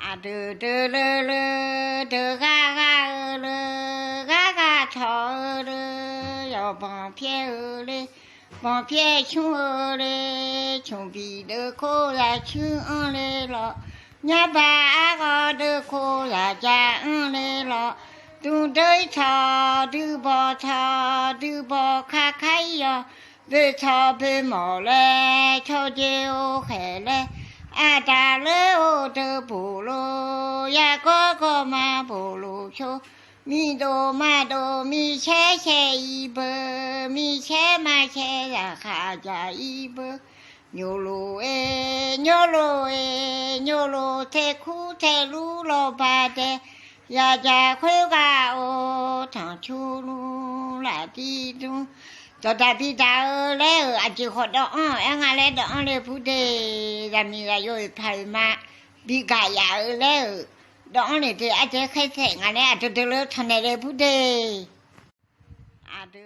啊得得了了，得嘎嘎了，嘎嘎吵了，要帮偏儿嘞，帮偏穷儿嘞，穷逼的苦呀穷儿嘞了，伢把个的苦呀家儿嘞了。东对草，都包草，都包开开呀，白草白毛嘞，草就黑嘞。啊，大了的不 ยาโกโกมาโบโลโชมีโดมาโดมีแช่แช่อีเบอร์มีแช่มาแช่ราคาจาอีเบอร์โยโลเอโยโลเอโยโลเทคูเทลูโลบาเดยาจาคุกาโอถังชูลูลาดีดูจอดาพี่ดาเแล้วอาจิขอดอ้อเอ็งอะไรดอ้อเลยพูดเดรามีอะไอยู่ไทยมาบิกายาเแล้ว The only day I just say, I'm going to do the little tunnel every day. I do.